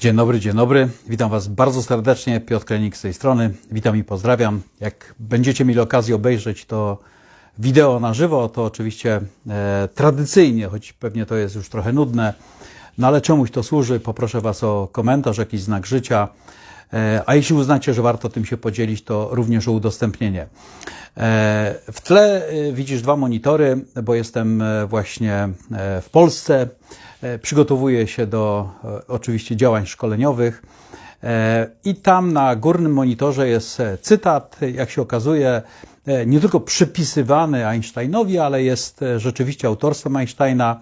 Dzień dobry, dzień dobry. Witam Was bardzo serdecznie. Piotr Klenik z tej strony. Witam i pozdrawiam. Jak będziecie mieli okazję obejrzeć to wideo na żywo, to oczywiście e, tradycyjnie, choć pewnie to jest już trochę nudne, no ale czemuś to służy, poproszę Was o komentarz, jakiś znak życia. E, a jeśli uznacie, że warto tym się podzielić, to również o udostępnienie. E, w tle e, widzisz dwa monitory, bo jestem właśnie w Polsce. Przygotowuję się do oczywiście działań szkoleniowych. I tam na górnym monitorze jest cytat, jak się okazuje, nie tylko przypisywany Einsteinowi, ale jest rzeczywiście autorstwem Einsteina.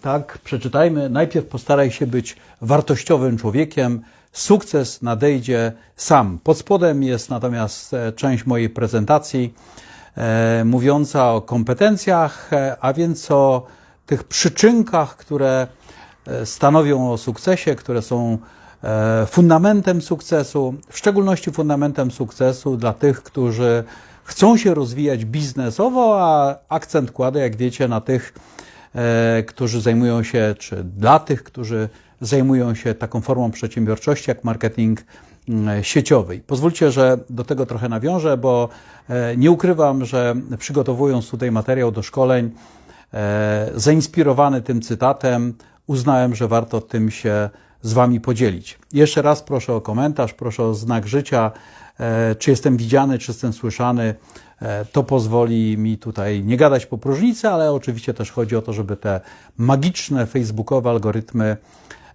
Tak, przeczytajmy. Najpierw postaraj się być wartościowym człowiekiem. Sukces nadejdzie sam. Pod spodem jest natomiast e, część mojej prezentacji e, mówiąca o kompetencjach, e, a więc o tych przyczynkach, które stanowią o sukcesie, które są fundamentem sukcesu, w szczególności fundamentem sukcesu dla tych, którzy chcą się rozwijać biznesowo, a akcent kładę, jak wiecie, na tych, którzy zajmują się, czy dla tych, którzy zajmują się taką formą przedsiębiorczości jak marketing mm, sieciowy. Pozwólcie, że do tego trochę nawiążę, bo e, nie ukrywam, że przygotowując tutaj materiał do szkoleń, e, zainspirowany tym cytatem, uznałem, że warto tym się z Wami podzielić. Jeszcze raz proszę o komentarz, proszę o znak życia, e, czy jestem widziany, czy jestem słyszany. To pozwoli mi tutaj nie gadać po próżnicy, ale oczywiście też chodzi o to, żeby te magiczne facebookowe algorytmy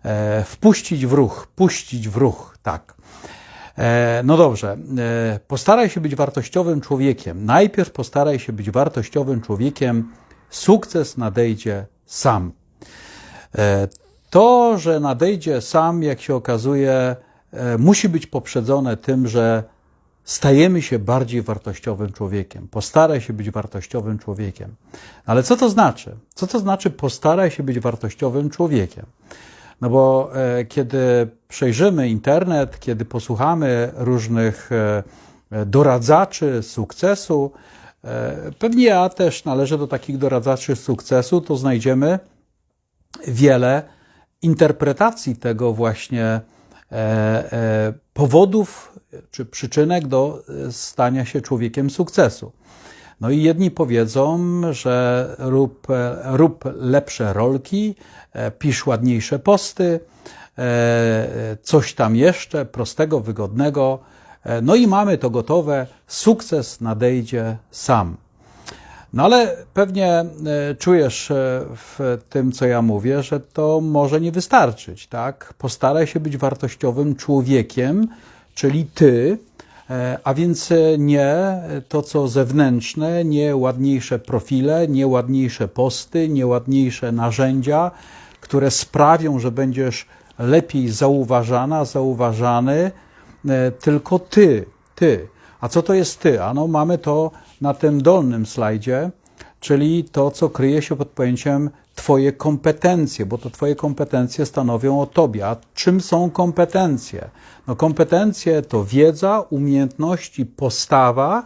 e, wpuścić w ruch, puścić w ruch, tak. E, No dobrze, e, postaraj się być wartościowym człowiekiem. Najpierw postaraj się być wartościowym człowiekiem. Sukces nadejdzie sam. To, że nadejdzie sam, jak się okazuje, musi być poprzedzone tym, że stajemy się bardziej wartościowym człowiekiem. Postaraj się być wartościowym człowiekiem. Ale co to znaczy? Co to znaczy postaraj się być wartościowym człowiekiem? No bo e, kiedy przejrzymy internet, kiedy posłuchamy różnych e, e, doradzaczy sukcesu, pewnie ja też należę do takich doradzaczy sukcesu, to znajdziemy wiele interpretacji tego właśnie powodów czy przyczynek do stania się człowiekiem sukcesu. No i jedni powiedzą, że rób, e, rób lepsze rolki, e, pisz ładniejsze posty, e, coś tam jeszcze prostego, wygodnego. No i mamy to gotowe. Sukces nadejdzie sam. No ale pewnie czujesz w tym, co ja mówię, że to może nie wystarczyć, tak? Postaraj się być wartościowym człowiekiem, czyli ty, a więc e, nie to, co zewnętrzne, nie ładniejsze profile, nie ładniejsze posty, nie ładniejsze narzędzia, które sprawią, że będziesz lepiej zauważana, zauważany, e, tylko ty, ty. A co to jest ty? Ano mamy to na tym dolnym slajdzie, czyli to, co kryje się pod pojęciem Twoje kompetencje, bo to Twoje kompetencje stanowią o Tobie. A czym są kompetencje? No, kompetencje to wiedza, umiejętności, postawa.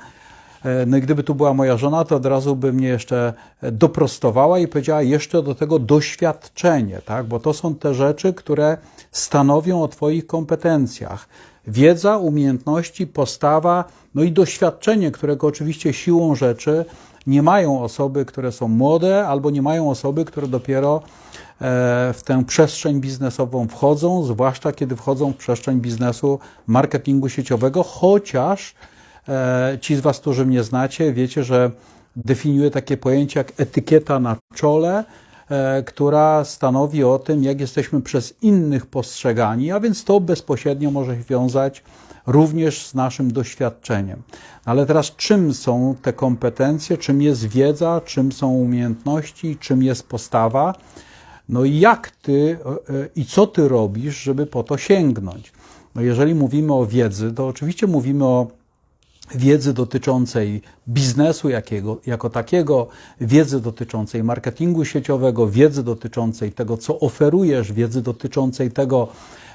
E, No i gdyby tu była moja żona, to od razu by mnie jeszcze doprostowała i powiedziała jeszcze do tego doświadczenie, tak? bo to są te rzeczy, które stanowią o Twoich kompetencjach. Wiedza, umiejętności, postawa, no i doświadczenie, którego oczywiście siłą rzeczy nie mają osoby, które są młode, albo nie mają osoby, które dopiero e, w tę przestrzeń biznesową wchodzą, zwłaszcza kiedy wchodzą w przestrzeń biznesu marketingu sieciowego, chociaż e, ci z Was, którzy mnie znacie, wiecie, że definiuję takie pojęcie jak etykieta na czole, e, która stanowi o tym, jak jesteśmy przez innych postrzegani, a więc to bezpośrednio może się wiązać również z naszym doświadczeniem. Ale teraz czym są te kompetencje, czym jest wiedza, czym są umiejętności, czym jest postawa? No i jak ty e, e, i co ty robisz, żeby po to sięgnąć? No jeżeli mówimy o wiedzy, to oczywiście mówimy o wiedzy dotyczącej biznesu jakiego, jako takiego, wiedzy dotyczącej marketingu sieciowego, wiedzy dotyczącej tego, co oferujesz, wiedzy dotyczącej tego,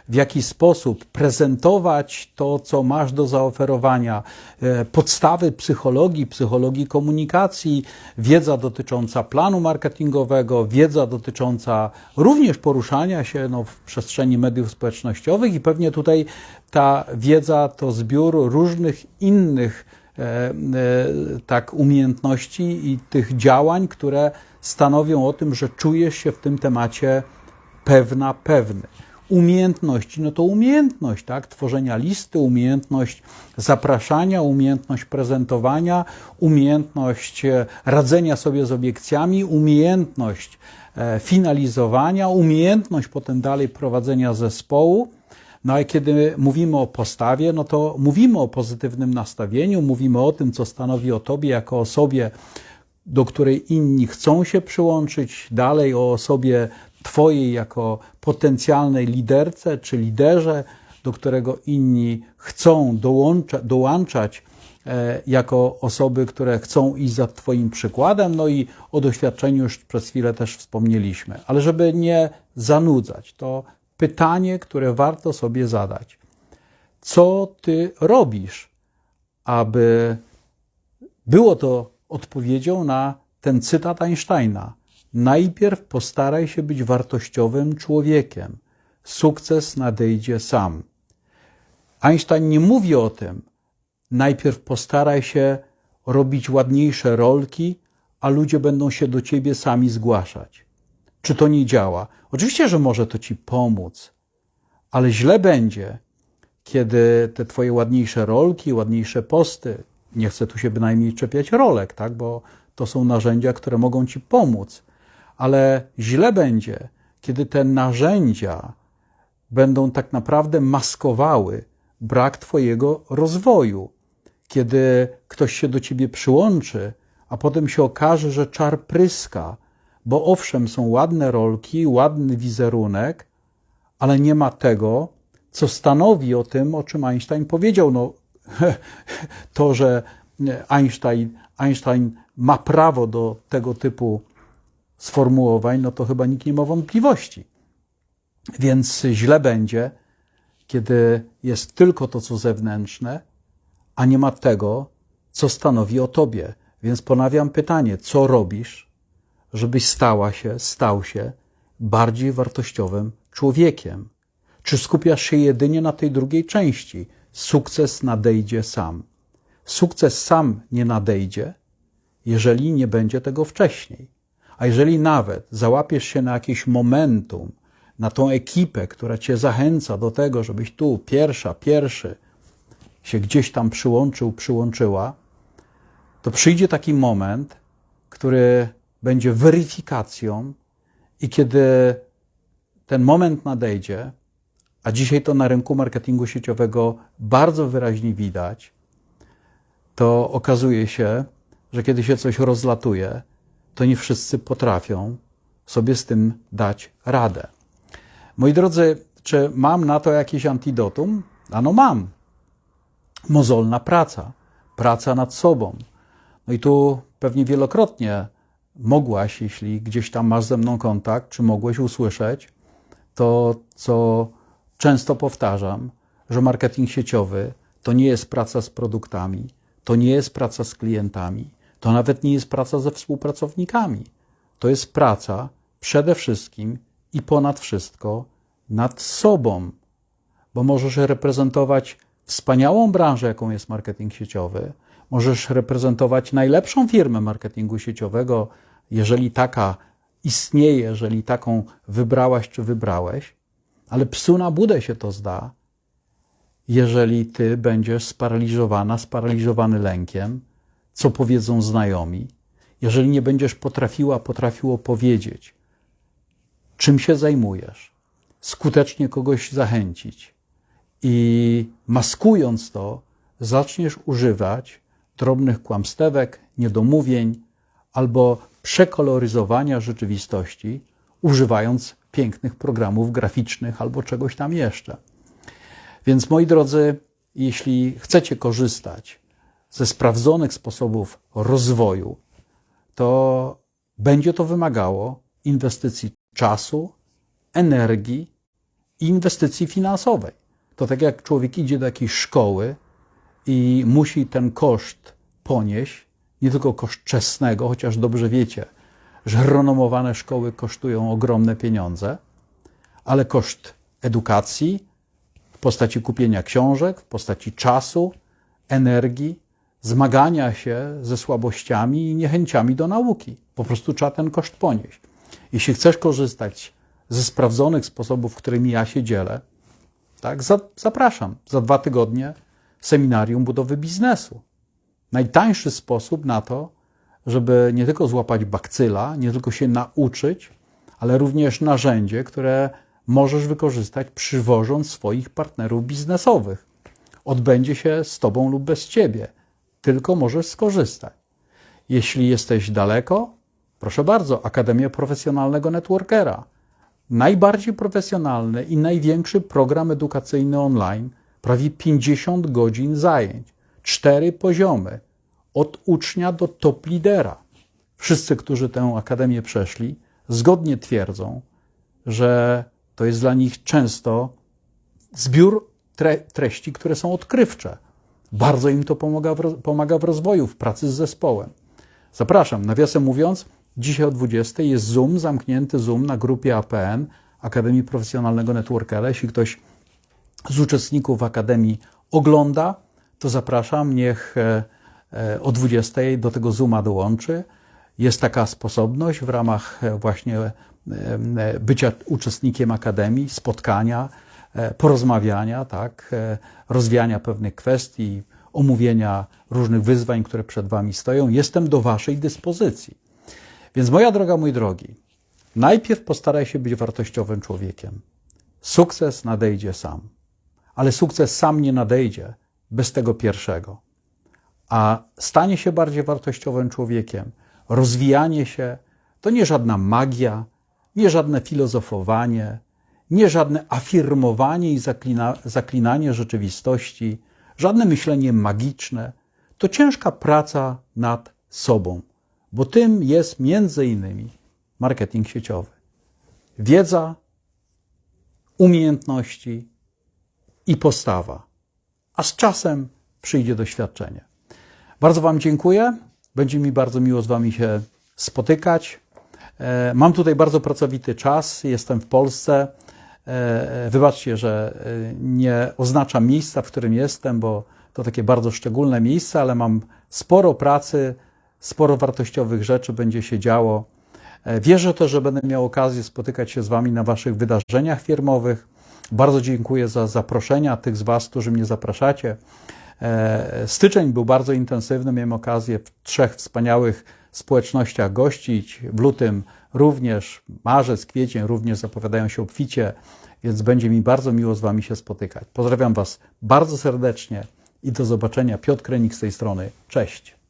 w jaki sposób prezentować to, co masz do zaoferowania, e, podstawy psychologii, psychologii komunikacji, wiedza dotycząca planu marketingowego, wiedza dotycząca również poruszania się no, w przestrzeni mediów społecznościowych i pewnie tutaj ta wiedza to zbiór różnych innych e, e, tak umiejętności i tych działań, które stanowią o tym, że czujesz się w tym temacie pewna, pewny. Umiejętności, no to umiejętność, tak? Tworzenia listy, umiejętność zapraszania, umiejętność prezentowania, umiejętność e, radzenia sobie z obiekcjami, umiejętność e, finalizowania, umiejętność potem dalej prowadzenia zespołu. No a kiedy mówimy o postawie, no to mówimy o pozytywnym nastawieniu, mówimy o tym, co stanowi o tobie jako osobie, do której inni chcą się przyłączyć, dalej o osobie Twojej jako potencjalnej liderce czy liderze, do którego inni chcą dołącza, dołączać e, jako osoby, które chcą iść za Twoim przykładem. No i o doświadczeniu już przez chwilę też wspomnieliśmy. Ale żeby nie zanudzać, to pytanie, które warto sobie zadać. Co Ty robisz, aby było to odpowiedzią na ten cytat Einsteina? Najpierw postaraj się być wartościowym człowiekiem. Sukces nadejdzie sam. Einstein nie mówi o tym. Najpierw postaraj się robić ładniejsze rolki, a ludzie będą się do ciebie sami zgłaszać. Czy to nie działa? Oczywiście, że może to ci pomóc, ale źle będzie, kiedy te twoje ładniejsze rolki, ładniejsze posty, nie chcę tu się bynajmniej czepiać rolek, tak, bo to są narzędzia, które mogą ci pomóc, ale źle będzie, kiedy te narzędzia będą tak naprawdę maskowały brak Twojego rozwoju. Kiedy ktoś się do Ciebie przyłączy, a potem się okaże, że czar pryska, bo owszem, są ładne rolki, ładny wizerunek, ale nie ma tego, co stanowi o tym, o czym Einstein powiedział. No, to, że Einstein, Einstein ma prawo do tego typu sformułowań, no to chyba nikt nie ma wątpliwości. Więc źle będzie, kiedy jest tylko to, co zewnętrzne, a nie ma tego, co stanowi o tobie. Więc ponawiam pytanie, co robisz, żebyś stała się, stał się bardziej wartościowym człowiekiem? Czy skupiasz się jedynie na tej drugiej części? Sukces nadejdzie sam. Sukces sam nie nadejdzie, jeżeli nie będzie tego wcześniej. A jeżeli nawet załapiesz się na jakieś momentum, na tą ekipę, która cię zachęca do tego, żebyś tu pierwsza, pierwszy się gdzieś tam przyłączył, przyłączyła, to przyjdzie taki moment, który będzie weryfikacją i kiedy ten moment nadejdzie, a dzisiaj to na rynku marketingu sieciowego bardzo wyraźnie widać, to okazuje się, że kiedy się coś rozlatuje, to nie wszyscy potrafią sobie z tym dać radę. Moi drodzy, czy mam na to jakieś antidotum? Ano mam. Mozolna praca, praca nad sobą. No i tu pewnie wielokrotnie mogłaś, jeśli gdzieś tam masz ze mną kontakt, czy mogłeś usłyszeć to, co często powtarzam, że marketing sieciowy to nie jest praca z produktami, to nie jest praca z klientami, to nawet nie jest praca ze współpracownikami. To jest praca przede wszystkim i ponad wszystko nad sobą, bo możesz reprezentować wspaniałą branżę, jaką jest marketing sieciowy, możesz reprezentować najlepszą firmę marketingu sieciowego, jeżeli taka istnieje, jeżeli taką wybrałaś czy wybrałeś, ale psu na budę się to zda, jeżeli ty będziesz sparaliżowana, sparaliżowany lękiem, co powiedzą znajomi, jeżeli nie będziesz potrafiła, potrafiło powiedzieć, czym się zajmujesz, skutecznie kogoś zachęcić i maskując to, zaczniesz używać drobnych kłamstewek, niedomówień albo przekoloryzowania rzeczywistości, używając pięknych programów graficznych albo czegoś tam jeszcze. Więc moi drodzy, jeśli chcecie korzystać ze sprawdzonych sposobów rozwoju, to będzie to wymagało inwestycji czasu, energii inwestycji finansowej. To tak jak człowiek idzie do jakiejś szkoły i musi ten koszt ponieść, nie tylko koszt czesnego, chociaż dobrze wiecie, że renomowane szkoły kosztują ogromne pieniądze, ale koszt edukacji w postaci kupienia książek, w postaci czasu, energii, zmagania się ze słabościami i niechęciami do nauki. Po prostu trzeba ten koszt ponieść. Jeśli chcesz korzystać ze sprawdzonych sposobów, którymi ja się dzielę, tak, za, zapraszam. Za dwa tygodnie seminarium budowy biznesu. Najtańszy sposób na to, żeby nie tylko złapać bakcyla, nie tylko się nauczyć, ale również narzędzie, które możesz wykorzystać przywożąc swoich partnerów biznesowych. Odbędzie się z Tobą lub bez Ciebie, tylko możesz skorzystać. Jeśli jesteś daleko, proszę bardzo, Akademia Profesjonalnego Networkera. Najbardziej profesjonalny i największy program edukacyjny online, prawie 50 godzin zajęć, cztery poziomy, od ucznia do top lidera. Wszyscy, którzy tę akademię przeszli, zgodnie twierdzą, że to jest dla nich często zbiór tre treści, które są odkrywcze. Bardzo im to pomaga w, pomaga w rozwoju, w pracy z zespołem. Zapraszam, nawiasem mówiąc, dzisiaj o 20 jest Zoom, zamknięty Zoom na grupie APN, Akademii Profesjonalnego Networkera. Jeśli ktoś z uczestników Akademii ogląda, to zapraszam, niech e, e, o 20 do tego Zooma dołączy. Jest taka sposobność w ramach e, właśnie bycia uczestnikiem Akademii, spotkania, porozmawiania, tak, rozwiania pewnych kwestii, omówienia różnych wyzwań, które przed Wami stoją. Jestem do Waszej dyspozycji. Więc moja droga, mój drogi, najpierw postaraj się być wartościowym człowiekiem. Sukces nadejdzie sam. Ale sukces sam nie nadejdzie bez tego pierwszego. A stanie się bardziej wartościowym człowiekiem, rozwijanie się, to nie żadna magia, nie żadne filozofowanie, nie żadne afirmowanie i zaklina, zaklinanie rzeczywistości, żadne myślenie magiczne. To ciężka praca nad sobą, bo tym jest między innymi marketing sieciowy. Wiedza, umiejętności i postawa, a z czasem przyjdzie doświadczenie. Bardzo Wam dziękuję. Będzie mi bardzo miło z Wami się spotykać. E, mam tutaj bardzo pracowity czas, jestem w Polsce. E, wybaczcie, że e, nie oznaczam miejsca, w którym jestem, bo to takie bardzo szczególne miejsce, ale mam sporo pracy, sporo wartościowych rzeczy będzie się działo. Wierzę też, że będę miał okazję spotykać się z Wami na Waszych wydarzeniach firmowych. Bardzo dziękuję za zaproszenia tych z Was, którzy mnie zapraszacie. Styczeń był bardzo intensywny. Miałem okazję w trzech wspaniałych społecznościach gościć. W lutym również, marzec, kwiecień również zapowiadają się obficie, więc będzie mi bardzo miło z Wami się spotykać. Pozdrawiam Was bardzo serdecznie i do zobaczenia. Piotr Krenik z tej strony. Cześć.